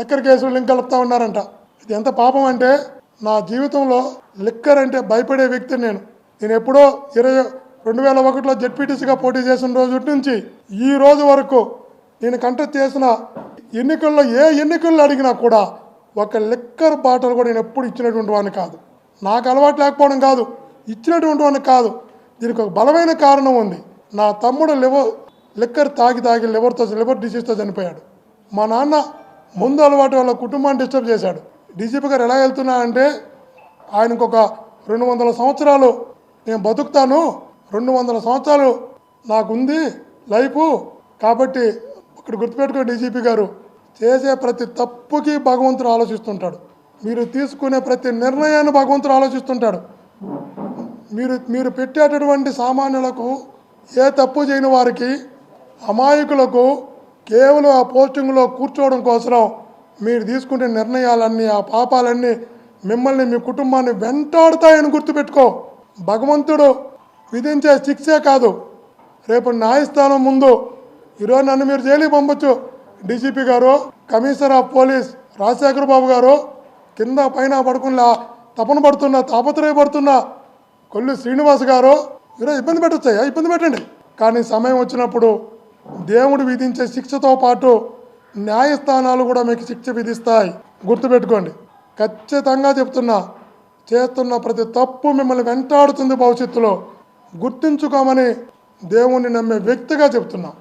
Liquor కేసులు link కలుపుతా ఉన్నారంట. ఇది ఎంత పాపం అంటే నా జీవితంలో లిక్కర్ అంటే భయపడే వ్యక్తిని నేను. నేను ఎప్పుడో ఇరవై రెండు వేల ఒకటిలో జెడ్పీటీసీగా పోటీ చేసిన రోజు నుంచి ఈ రోజు వరకు నేను కంటెస్ట్ చేసిన ఎన్నికల్లో ఏ ఎన్నికల్లో అడిగినా కూడా ఒక లిక్కర్ బాటలు కూడా నేను ఎప్పుడు ఇచ్చినటువంటి వాడిని కాదు. నాకు అలవాటు లేకపోవడం కాదు. ఇచ్చినటువంటి వాడిని కాదు. దీనికి ఒక బలమైన కారణం ఉంది. నా తమ్ముడు లివర్ లిక్కర్ తాగి తాగి లివర్తో లివర్ డిసీజ్తో చనిపోయాడు. మా నాన్న ముందు అలవాటు వాళ్ళ కుటుంబాన్ని డిస్టర్బ్ చేశాడు. డీజీపీ గారు ఎలా వెళ్తున్నారంటే ఆయనకు ఒక రెండు వందల సంవత్సరాలు నేను బతుకుతాను రెండు వందల సంవత్సరాలు నాకుంది లైఫ్ కాబట్టి ఇక్కడ గుర్తుపెట్టుకో డీజీపీ గారు చేసే ప్రతి తప్పుకి భగవంతుడు ఆలోచిస్తుంటాడు. మీరు తీసుకునే ప్రతి నిర్ణయాన్ని భగవంతుడు ఆలోచిస్తుంటాడు. మీరు మీరు పెట్టేటటువంటి సామాన్యులకు ఏ తప్పు చేయని వారికి అమాయకులకు కేవలం ఆ పోస్టింగ్లో కూర్చోవడం కోసం మీరు తీసుకునే నిర్ణయాలన్నీ ఆ పాపాలన్నీ మిమ్మల్ని మీ కుటుంబాన్ని వెంటాడుతాయని గుర్తుపెట్టుకో. భగవంతుడు విధించే శిక్షే కాదు. రేపు న్యాయస్థానం ముందు ఈరోజు నన్ను మీరు జైలుకి పంపొచ్చు. డీజీపీ గారు commissioner of police Rajasekhara Babu గారు కింద పైన పడుకున్న తపన పడుతున్న తాపత్రయపడుతున్న కొల్లు శ్రీనివాస్ గారు ఈరోజు ఇబ్బంది పెట్టొచ్చాయా? ఇబ్బంది పెట్టండి. కానీ సమయం వచ్చినప్పుడు దేవుడు విధించే శిక్షతో పాటు న్యాయస్థానాలు కూడా మీకు శిక్ష విధిస్తాయి. గుర్తుపెట్టుకోండి. ఖచ్చితంగా చెప్తున్నా చేస్తున్న ప్రతి తప్పు మిమ్మల్ని వెంటాడుతుంది భవిష్యత్తులో. గుర్తించుకోమని దేవుణ్ణి నమ్మే వ్యక్తిగా చెప్తున్నా.